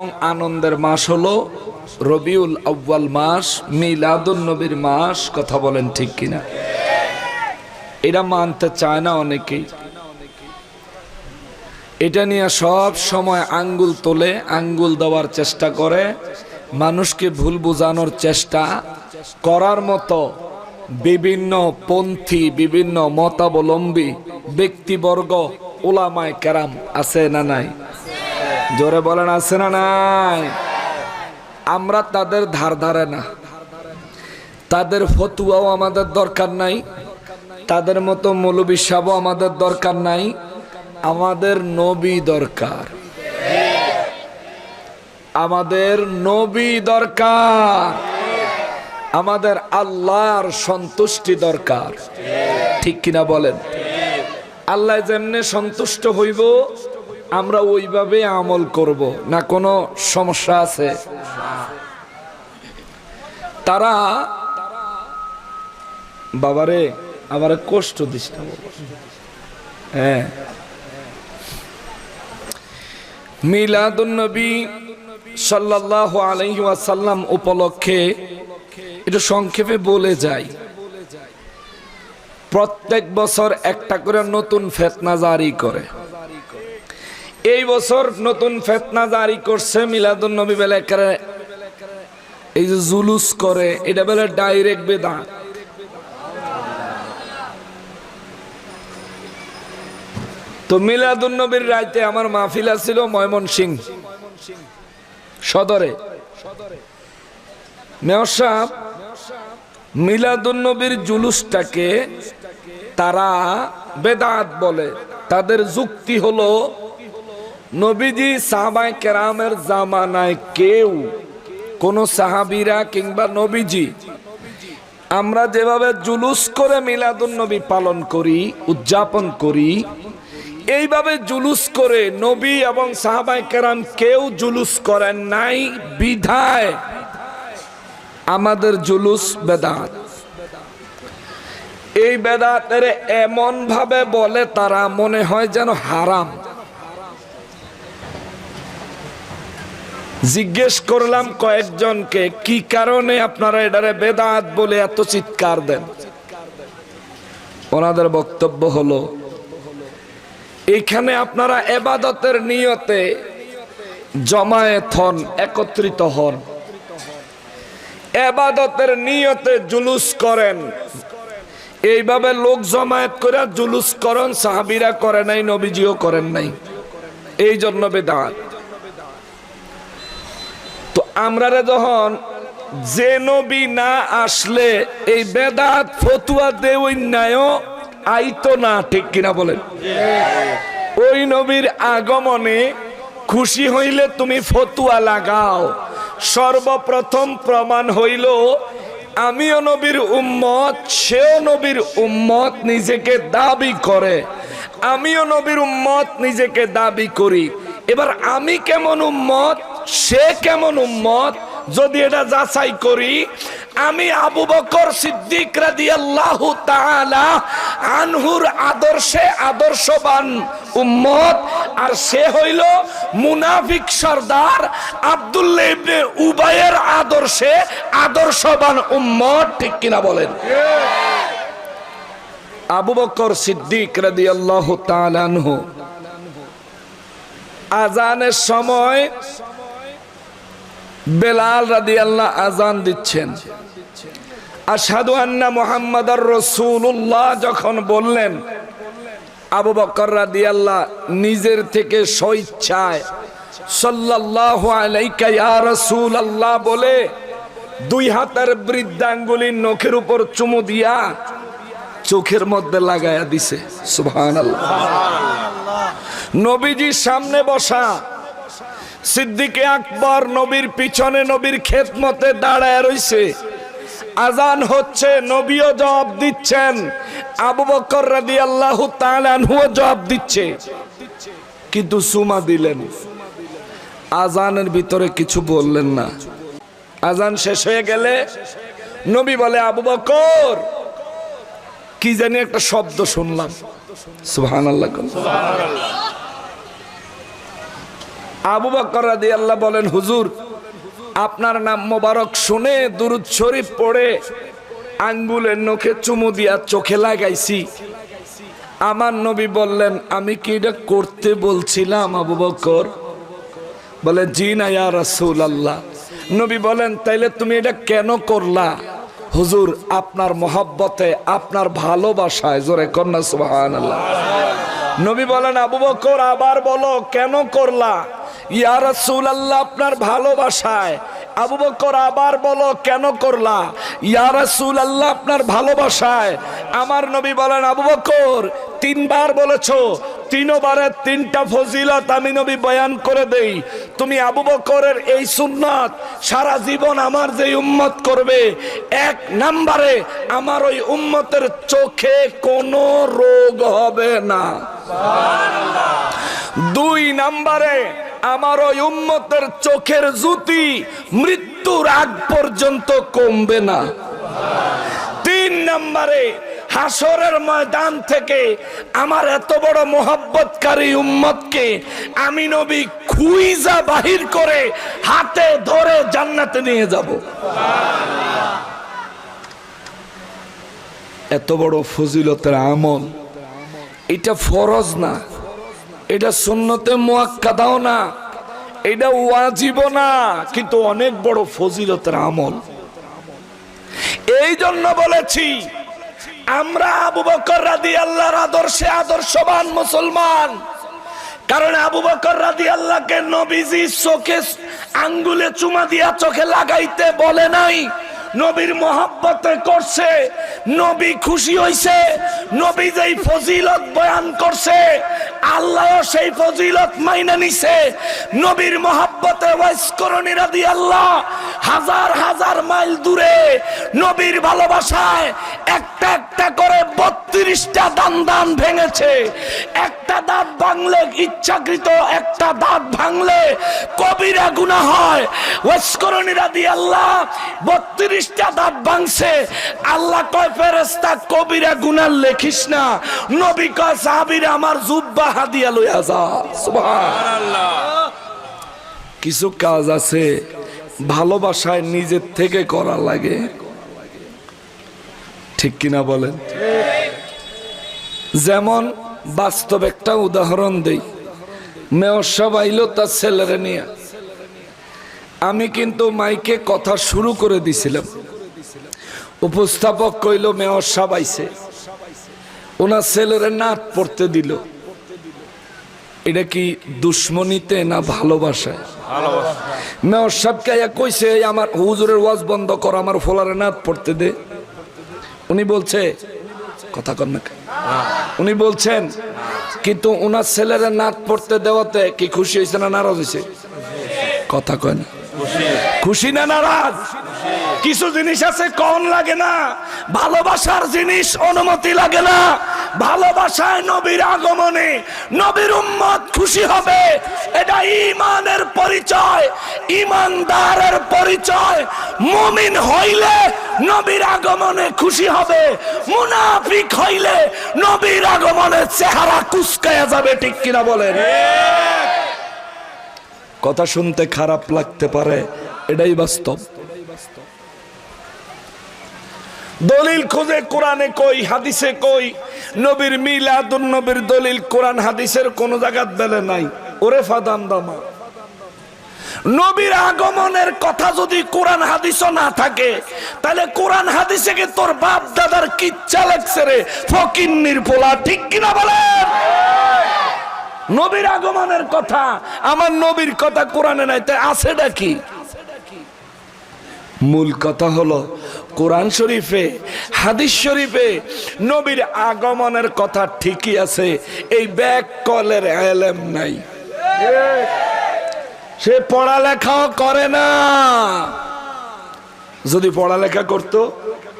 আনন্দের মাস হলো রবিউল আব্বাল মাস, মিলাদুন নবীর মাস, কথা বলেন ঠিক কিনা? এটা মানতে চায় না অনেকেই। এটা নিয়ে সব সময় আঙ্গুল তোলে, আঙ্গুল দেওয়ার চেষ্টা করে। মানুষকে ভুল বোঝানোর চেষ্টা করার মতো বিভিন্ন পন্থী, বিভিন্ন মতাবলম্বী ব্যক্তিবর্গ, ওলামায় কেরাম আছে না নাই? জোরে বলেন, আছে না নাই? আমরা তাদের ধার ধারে না। তাদের ফতুয়াও আমাদের দরকার নাই। তাদের মতো মৌলবী সাহও আমাদের দরকার নাই। আমাদের নবী দরকার। আমাদের নবী দরকার। আমাদের আল্লাহর সন্তুষ্টি দরকার। ঠিক কিনা বলেন? আল্লাহ যেমনে সন্তুষ্ট হইব আমরা ওইভাবে আমল করব, না কোনো সমস্যা আছে? তারা, বাবারে, আমার কষ্ট দিস না। হ্যাঁ। মিলাদুন্নবী সাল্লাল্লাহু আলাইহি ওয়াসাল্লাম উপলক্ষে এটা সংক্ষেপে বলে যাই। প্রত্যেক বছর একটা করে নতুন ফেতনা জারি করে। এই বছর নতুন ফেতনা জারি করছে মিলাদুন নবী বেলা একেবারে এই যে জুলুস করে, এটা বেলা ডাইরেক্ট বেদাত তো মিলাদুন নবীর রাইতে আমার মাহফিলা ছিল ময়মন সিং সদরে। মেয়র মিলাদুন নবীর জুলুসটাকে তারা বেদাত বলে। তাদের যুক্তি হলো নবীজি সাহাবাই কেরামের জামানায় কেউ কোন সাহাবিরা কিংবা নবীজি, আমরা যেভাবে জুলুস করে মিলাদুন নবী পালন করি, উদযাপন করি, এইভাবে জুলুস করে নবী এবং সাহাবাই কেরাম কেউ জুলুস করেন নাই, বিধায় আমাদের জুলুস বেদাত। এই বেদাতের এমন ভাবে বলে তারা মনে হয় যেন হারাম। জিজ্ঞেস করলাম কয়েকজনকে, কি কারণে আপনারা এটারে বেদাত বলে এত চিৎকার দেন? ওনাদের বক্তব্য হলো, এখানে আপনারা এবাদতের নিয়তে জমায়েত হন, একত্রিত হন। এবাদতের নিয়তে জুলুস করেন। এইভাবে লোক জমায়েত করে জুলুস করেন, সাহাবিরা করে নাই, নবীজিও করেন নাই। এই জন্য বেদাত। তো আমরা যখন যে নবী না আসলে এই বেদাত ফতুয়া দে ওই ন্যায় আইতো না, ঠিক কিনা বলেন? ওই নবীর আগমনে খুশি হইলে তুমি ফতুয়া লাগাও। সর্বপ্রথম প্রমাণ হইল, আমিও নবীর উম্মত, সেও নবীর উম্মত নিজেকে দাবি করে। আমিও নবীর উম্মত নিজেকে দাবি করি। এবার আমি কেমন উম্মত? সে কেমন উম্মত? যদি এটা যাচাই করি, আমি আবু বকর সিদ্দিক রাদিয়াল্লাহু তাআলা আনহুর আদর্শে আদর্শবান উম্মত, আর সে হইল মুনাফিক সর্দার আব্দুল্লাহ ইবনে উবাইয়ের আদর্শে আদর্শবান উম্মত, ঠিক কিনা বলেন? আবু বকর সিদ্দিক রাদিয়াল্লাহু তাআলা আনহু। আজানের সময় বেলাল রাদি আল্লাহ আজান দিচ্ছেন। আসাদু আন্না মোহাম্মদর রসুল্লাহ যখন বললেন, আবু বকর রাদি আল্লাহ নিজের থেকে স্বইচ্ছায় সাল্লাল্লাহু আলাইকা রাসূল আল্লাহ বলে, দুই হাতের বৃদ্ধাঙ্গুলির নখের উপর চুমু দিয়া চোখের মধ্যে লাগায়া দিছে। সুবহানাল্লাহ। নবীজির সামনে বসা সিদ্দিকে আকবর নবীর পিছনে নবীর খেদমতে দাঁড়ায় রইছে। আজান হচ্ছে, নবীও জবাব দিচ্ছেন। আবু বকর রাদি আল্লাহ তালানহুও জবাব দিচ্ছে। কিন্তু সুমা দিলেন। আজানের ভিতরে কিছু বললেন না। আজান শেষ হয়ে গেলে নবী বলে, আবু বকর, কি জানি একটা শব্দ শুনলাম। সুবহানাল্লাহ। আবু বকর রাদিয়াল্লাহ বলেন, হুজুর, আপনার নাম মোবারক শুনে দুরুদ শরীফ পড়ে আঙ্গুলের নখে চুমু দিয়া চোখে লাগাইছি। আমার নবী বললেন, আমি কি এটা করতে বলছিলাম আবু বকর? বলে, জি না ইয়া রাসূল আল্লাহ নবী বলেন, তাইলে তুমি এটা কেন করলা? হুজুর, আপনার মহাব্বতে, আপনার ভালোবাসায়। জোরে কন্যা আল্লাহ নবী বলেন, আবু বকর, আবার বলো, কেন করলা? ইয়া আল্লাহ আপনার ভালোবাসায়। আবু বকর আবার বলো, কেন করলা? ইয়া আল্লাহ আপনার ভালোবাসায়। আমার নবী বলেন, আবু বকর, তিনবার বলেছ তিনবারের তিনটা ফজিলত আমি নবী বয়ান করে দেই। তুমি আবু বকরের এই সুন্নাত সারা জীবন আমার যে উম্মত করবে, এক নাম্বারে আমার ওই উম্মতের চোখে কোনো রোগ হবে না। দুই নাম্বারে, আমার ওই উম্মতের চোখের জ্যোতি মৃত্যুর আগ পর্যন্ত কমবে না। তিন নম্বরে হাসরের ময়দান থেকে আমার এত বড় মোহাব্বতকারী উম্মতকে আমি নবী খুইজা বাহির করে হাতে ধরে জান্নাতে নিয়ে যাব। এত বড় ফজিলতের আমল এটা ফরজ না। এটা সুন্নতে মুয়াক্কাদাও না। এটা ওয়াজিব না, কিন্তু অনেক বড় ফজিলতের আমল। এই জন্য বলেছি, আমরা আবু বকর রাদি আল্লাহর আদর্শে আদর্শবান মুসলমান। কারণ আবু বকর রাদি আল্লাহকে নবীজি চোখে আঙ্গুলে চুমা দিয়া চোখে লাগাইতে বলে নাই। নবীর মহাব্বতে করছে, নবী খুশি হইছে, নবী যেই ফজিলত বয়ান করছে আল্লাহ সেই ফজিলত মাইনা নিছে। নবীর মহাব্বতে ওয়াইসকরণী রাদি আল্লাহ হাজার হাজার মাইল দূরে নবীর ভালোবাসায় একটা একটা করে বত্রিশটা দান দান ভেঙেছে। একটা দাঁত ভাঙলে ইচ্ছাকৃত, একটা দাঁত ভাঙলে কবিরা গুণা হয়। ওয়াইসকরণী রাদি আল্লাহ বত্রিশটা দাঁত ভাঙছে আল্লাহ কয় ফেরেস্তা কবিরা গুনার লেখিস না। নবী কয়, সাহাবিরা আমার জুব্বা হাদিয়া লইয়া যা। কিছু কাজ আছে ভালোবাসায় নিজের থেকে করা লাগে। ঠিক কিনা বলেন? যেমন বাস্তব একটা উদাহরণ দেই। মেয়র সব আইলো তার ছেলেরে নিয়ে। আমি কিন্তু মাইকে কথা শুরু করে দিছিলাম। উপস্থাপক কইল, মেয়র সাহেব আইছে। ওনার ছেলেরে নাট পড়তে দিল। এটা কি দুশ্মনীতে না ভালোবাসায়? মেয়র সাহেবকে কইছে আমার হুজুরের ওয়াজ বন্ধ কর, আমার ফোলারে নাট পড়তে দে। উনি বলছে, কথা কর না উনি বলছেন, কিন্তু ওনার ছেলেরা নাট পড়তে দেওয়াতে কি খুশি হয়েছে না নারাজ হয়েছে কথা কয় না। খুশি। না নারাজ? কিছু জিনিস আছে কম লাগে না। ভালোবাসার জিনিস অনুমতি লাগে না। ভালোবাসায় নবীর আগমনে নবীর উম্মত খুশি হবে। এটা ইমানের পরিচয় ইমানদারের পরিচয়। মুমিন হইলে নবীর আগমনে খুশি হবে। মুনাফিক হইলে নবীর আগমনে চেহারা কুচকায়া যাবে ঠিক কিনা বলেন? কথা শুনতে খারাপ লাগতে পারে, এটাই বাস্তব। দলিল খোঁজে, কোরআনে কই, হাদিসে কই, নবীর মিলাদুন নবীর দলিল, কোরআন হাদিসের কোন জায়গাত বেলে নাই। ওরে ফাদান দামা। নবীর আগমনের কথা যদি কোরআন হাদিসও না থাকে, তাহলে কোরআন হাদিসে কি তোর বাপ দাদার কিচ্ছা লাগছে রে? ফকিন্নির পোলা, ঠিক কিনা বলেন? নবীর আগমনের কথা, আমার নবীর কথা কোরআনে নাই, তাই আছে নাকি মূল কথা হলো, কোরআন শরীফে, হাদিস শরীফে নবীর আগমনের কথা ঠিকই আছে, এই ব্যাক কলের এলেম নাই। সে পড়ালেখাও করে না। যদি পড়ালেখা করত,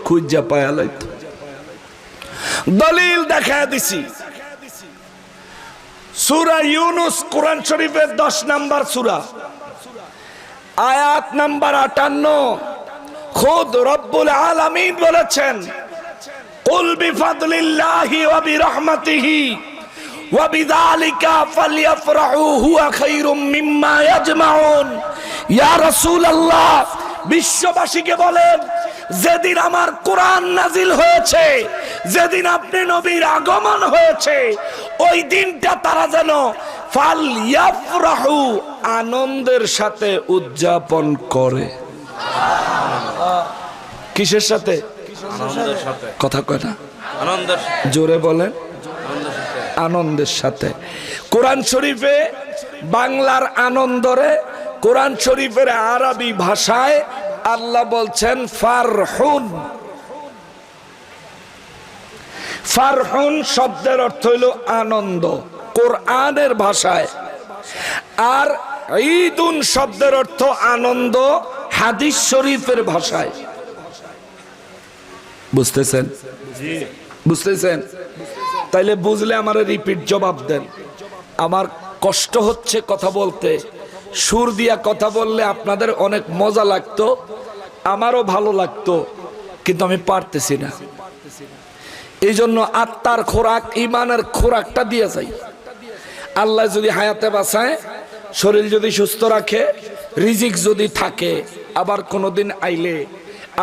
খুঁজা পায়া লাইত। দলিল দেখা দিছি। সুরা ইউনুস কোরআন শরীফের দশ নাম্বার সুরা। আয়াত নাম্বার আটান্ন। খুদ রব্বুল আলামিন বলেছেন ইয়া বিশ্ববাসীকে বলেন, যেদিন আমার কোরআন নাজিল হয়েছে, যেদিন আপনি নবীর আগমন হয়েছে ওই দিনটা তারা যেন ফাল ইয়াফরাহু আনন্দের সাথে উদযাপন করে। কিসের সাথে? সাথে। কথা কয় না। জোরে বলেন। আনন্দের সাথে। আনন্দের সাথে। কোরআন শরীফে বাংলার আনন্দরে কোরআন শরীফের আরবি ভাষায় আল্লাহ বলছেন ফারহুন। ফারহুন শব্দের অর্থ হইল আনন্দ, কোরআনের ভাষায়। আর ঈদুন শব্দের অর্থ আনন্দ, হাদিস শরীফের ভাষায়। বুঝতেছেন? বুঝতেছেন? তাইলে বুঝলে আমার রিপিট জবাব দেন। আমার কষ্ট হচ্ছে কথা বলতে। সুর দিয়া কথা বললে আপনাদের অনেক মজা লাগতো, আমারও ভালো লাগতো, কিন্তু আমি পারতেছি না। এই জন্য আত্মার খোরাক ইমানের খোরাকটা দিয়ে যাই। আল্লাহ যদি হায়াতে বাঁচায়, শরীর যদি সুস্থ রাখে, রিজিক যদি থাকে, আবার কোনোদিন আইলে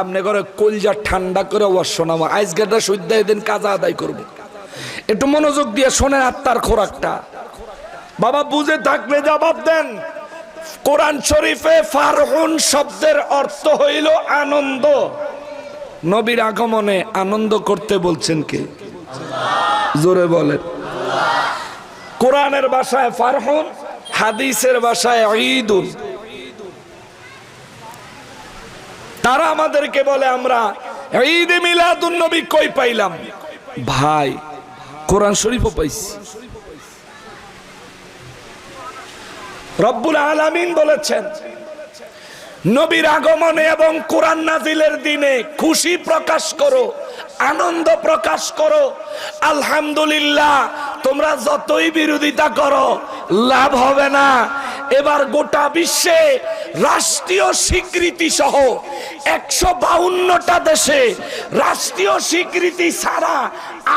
আপনি করে কলজা ঠান্ডা করে ওয়ার শোনাবো আজকেটা সদ্যা এদিন কাজা আদায় করব। একটু মনোযোগ দিয়ে শোনেন আত্মার খোরাকটা। বাবা, বুঝে থাকলে জবাব দেন। কোরআন শরীফে ফারহুন শব্দের অর্থ হইল আনন্দ। নবীর আগমনে আনন্দ করতে বলছেন কে? জোরে বলেন। কোরআনের ভাষায় ফারহুন, হাদিসের ভাষায় ঈদুন। তারা আমাদেরকে বলে, আমরা ঈদ মিলাদুন নবী কই পাইলাম? ভাই, কোরআন শরীফও পাইছি। রব্বুল আলামিন বলেছেন নবীর আগমনে এবং কোরআন নাজিলের দিনে খুশি প্রকাশ করো, আনন্দ প্রকাশ করো। আলহামদুলিল্লাহ, তোমরা যতই বিরোধিতা করো, লাভ হবে না। এবার গোটা বিশ্বে রাষ্ট্রীয় স্বীকৃতি সহ একশো বাউন্নটা দেশে, রাষ্ট্রীয় স্বীকৃতি ছাড়া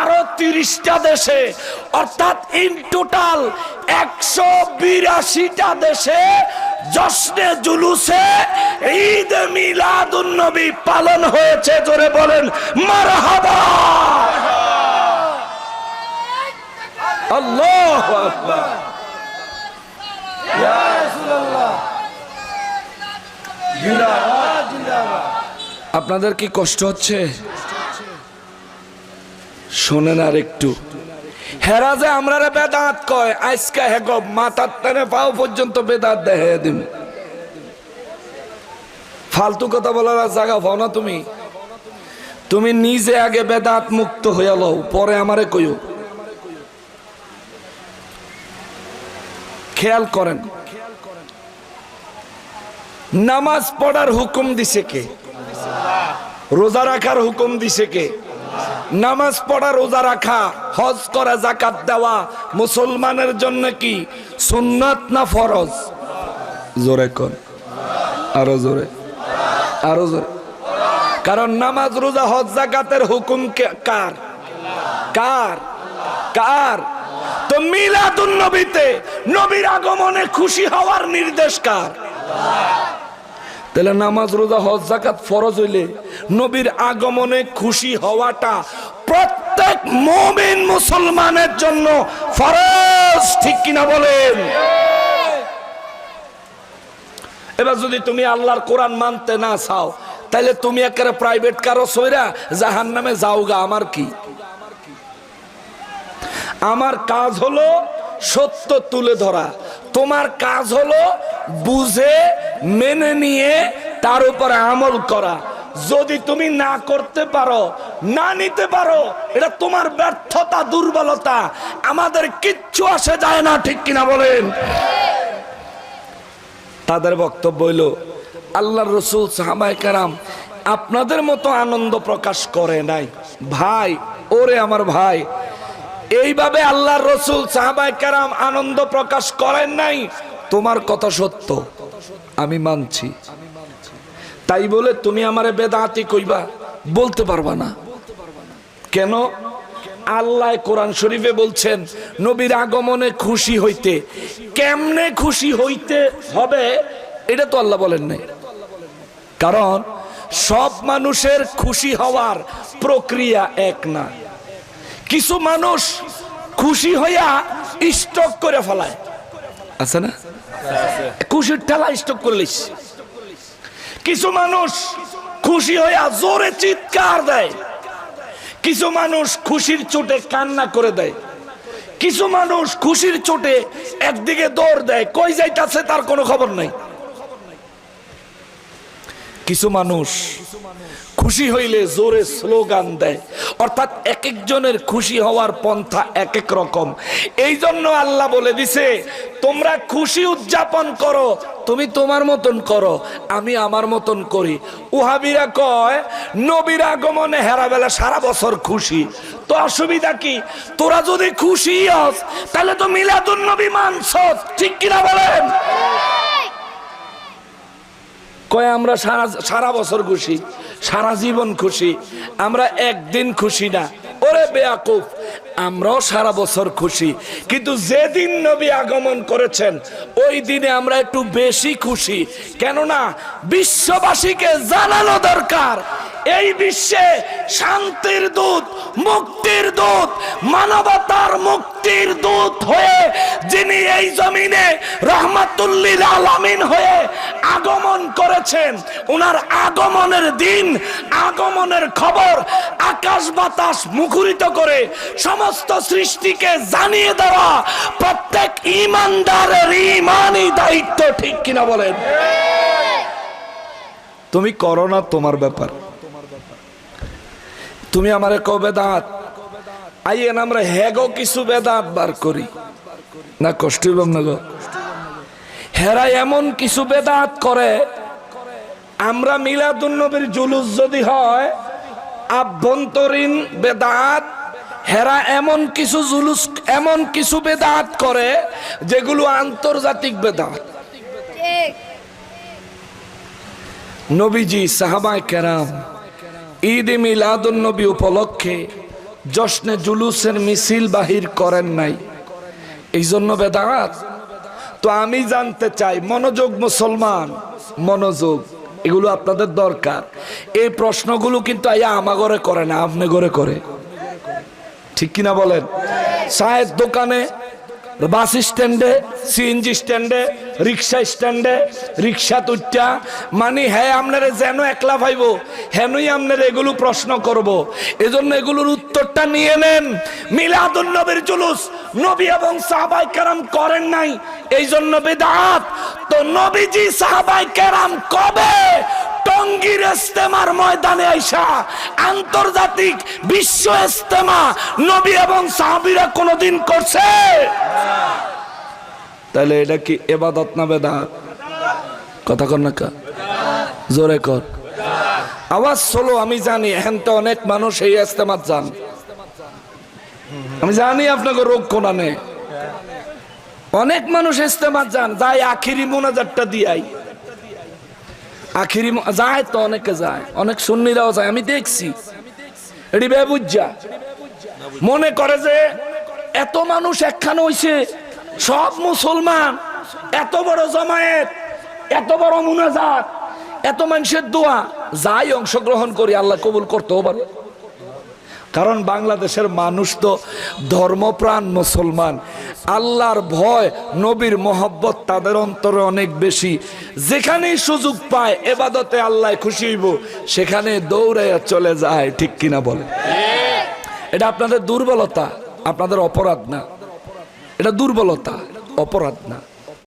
আরও তিরিশটা দেশে, অর্থাৎ ইন টোটাল একশো বিরাশিটা দেশে জশ্নে জুলুসে ঈদ মিলাদুন নবী পালন হয়েছে, জোরে বলেন, মারহাবা। আল্লাহ আপনাদের কি কষ্ট হচ্ছে? শোনেন আর একটু। হেরা যে আমরা বেদাত কয়, আজকা হেগ মাথার টানে পাও পর্যন্ত বেদাত দেখে দিম। ফালতু কথা বলার জায়গা পাও না তুমি। তুমি নিজে আগে বেদাত মুক্ত হইয়া লও, পরে আমারে কইও। খেয়াল করেন, নামাজ পড়ার হুকুম দিছে কে? রোজা রাখার হুকুম দিছে কে? নামাজ পড়া, রোজা রাখা, হজ করা জাকাত দেওয়া মুসলমানের জন্য কি? সুন্নাত না ফরজ? জোরে কর আরও জোরে। আরও জোরে। কারণ নামাজ, রোজা, হজ জাকাতের হুকুম কার? কার? কার? তো মিলাদুন নবীতে নবীর আগমনে খুশি হওয়ার নির্দেশ কার? তাহলে নামাজ, রোজা, হজ জাকাত ফরজ হইলে নবীর আগমনে খুশি হওয়াটা প্রত্যেক মুমিন মুসলমানের জন্য ফরজ, ঠিক কিনা বলেন? এবার যদি তুমি আল্লাহর কোরআন মানতে না চাও, তাহলে তুমি একেবারে প্রাইভেট কারও সইরা জাহান নামে যাওগা, আমার কি? আমার কাজ হলো সত্য তুলে ধরা। তোমার কাজ হলো বুঝে, মেনে নিয়ে তার উপরে আমল করা। যদি তুমি না করতে পারো, না নিতে পারো, এটা তোমার ব্যর্থতা, দুর্বলতা, আমাদের কিচ্ছু আসে যায় না, ঠিক কিনা বলেন? তাদের বক্তব্য হইল আল্লাহ রসুল সাহাবাই আপনাদের মতো আনন্দ প্রকাশ করে নাই। ভাই, ওরে আমার ভাই এইভাবে আল্লাহর রসুল সাহাবাই কারাম আনন্দ প্রকাশ করেন নাই? তোমার কথা সত্য। আমি মানছি। তাই বলে তুমি আমারে বেদাতি কইবা, বলতে পারবা না। কেন? আল্লাহ কোরআন শরীফে বলছেন, নবীর আগমনে খুশি হইতে। কেমনে খুশি হইতে হবে, এটা তো আল্লাহ বলেন নাই। কারণ সব মানুষের খুশি হওয়ার প্রক্রিয়া এক না। কিছু মানুষ খুশি হইয়া স্টক করে ফেলায়। আছে না? খুশির ঠেলা স্টক করলিস। কিছু মানুষ খুশি হইয়া জোরে চিৎকার দেয়। কিছু মানুষ খুশির চোটে কান্না করে দেয়। কিছু মানুষ খুশির চোটে একদিকে দৌড় দেয়। কই যাইতাছে তার কোনো খবর নাই। কিছু মানুষ খুশি হইলে জোরে স্লোগান দেয়। অর্থাৎ এক একজনের খুশি হওয়ার পন্থা এক এক রকম। এই জন্য আল্লাহ বলে দিছে, তোমরা খুশি উদযাপন করো, তুমি তোমার মতন করো, আমি আমার মতন করি। উহাবিরা কয়, নবীর আগমনে হেরাবেলা সারা বছর খুশি। তো অসুবিধা কি? তোরা যদি খুশি হস, তাহলে তো মিলাদুন নবী মানছ, ঠিক কিনা বলেন? কয়, আমরা সারা সারা বছর খুশি, সারা জীবন খুশি, আমরা একদিন খুশি না। ওরে বেয়াকুফ, আমরাও সারা বছর খুশি। কিন্তু যেদিন নবী আগমন করেছেন, ওই দিনে আমরা একটু বেশি খুশি। কেননা, বিশ্ববাসীকে জানানো দরকার। এই বিশ্বে শান্তির দূত, মুক্তির দূত, মানবতার মুক্তির দূত হয়ে যিনি এই জমিনে রহমাতুল্লিল আলামিন হয়ে আগমন করেছেন ওনার আগমনের দিন, আগমনের খবর আকাশ বাতাস মুখরিত করে সমস্ত সৃষ্টিকে জানিয়ে দেওয়া প্রত্যেক ইমানদারের ইমানই দায়িত্ব, ঠিক কিনা বলেন? তুমি করো না তোমার ব্যাপার। তুমি আমারে কবে দাঁত? আইয়েন আমরা হেগো কিছু বেদাত বার করি। না কষ্ট এবং না গো। হেরা এমন কিছু বেদাত করে আমরা মিলাদুন্নবীর জুলুস যদি হয় আভ্যন্তরীণ বেদাত হেরা এমন কিছু জুলুস এমন কিছু বেদাত করে যেগুলো আন্তর্জাতিক বেদাত নবীজি সাহাবায় কেরাম ঈদ এ মিলাদুন নবী উপলক্ষে জশ্নে জুলুসের মিছিল বাহির করেন নাই। এই জন্য বেদাত। তো আমি জানতে চাই, মনোযোগ মুসলমান? মনোযোগ, এগুলো আপনাদের দরকার। এই প্রশ্নগুলো কিন্তু আইয়া আমা ঘরে করে না, আপনি ঘরে করে। ঠিক কিনা বলেন? চায়ের দোকানে বাস স্ট্যান্ডে সিএনজি স্ট্যান্ডে রিক্সা স্ট্যান্ডে রিক্সা তুইটা মানে হ্যাঁ আপনারা যেন একলা ভাইব হেনই আপনারা এগুলো প্রশ্ন করব এজন্য এগুলোর উত্তরটা নিয়ে নেন মিলাদুল নবীর জুলুস নবী এবং সাহাবাই কেরাম করেন নাই এই জন্য বেদাত তো নবীজি সাহাবাই কেরাম কবে ইস্তেমার ময়দানে আইসা আন্তর্জাতিক বিশ্ব ইস্তেমা নবী এবং সাহাবীরা কোনোদিন করছে? তাহলে এটা কি এবাদত না বেদাত? কথা কর না কা? জোরে কর। আওয়াজ চলো আমি জানি, এখন তো অনেক মানুষ এই ইস্তেমাত যান। আমি জানি আপনাকে রোগ কোনা নেই অনেক মানুষ ইস্তেমাত যান, যাই আখিরি মোনাজারটা দিয়াই। আখিরি যায় তো অনেকে যায়। অনেক সুন্নিরাও যায়। আমি দেখছি। এটি বেবুজ্জা। মনে করে যে এত মানুষ একখানে হইছে, সব মুসলমান, এত বড় জমায়েত, এত বড় মুনাজাত, এত মানুষের দোয়া, যাই অংশগ্রহণ করি, আল্লাহ কবুল করতেও পারে। কারণ বাংলাদেশের মানুষ তো ধর্মপ্রাণ মুসলমান। আল্লাহর ভয়, নবীর মহব্বত তাদের অন্তরে অনেক বেশি। যেখানেই সুযোগ পায় এবাদতে আল্লাহ খুশি হইব, সেখানে দৌড়াইয়া চলে যায়, ঠিক কিনা বলে? এটা আপনাদের দুর্বলতা, আপনাদের অপরাধ না। এটা দুর্বলতা, অপরাধ না।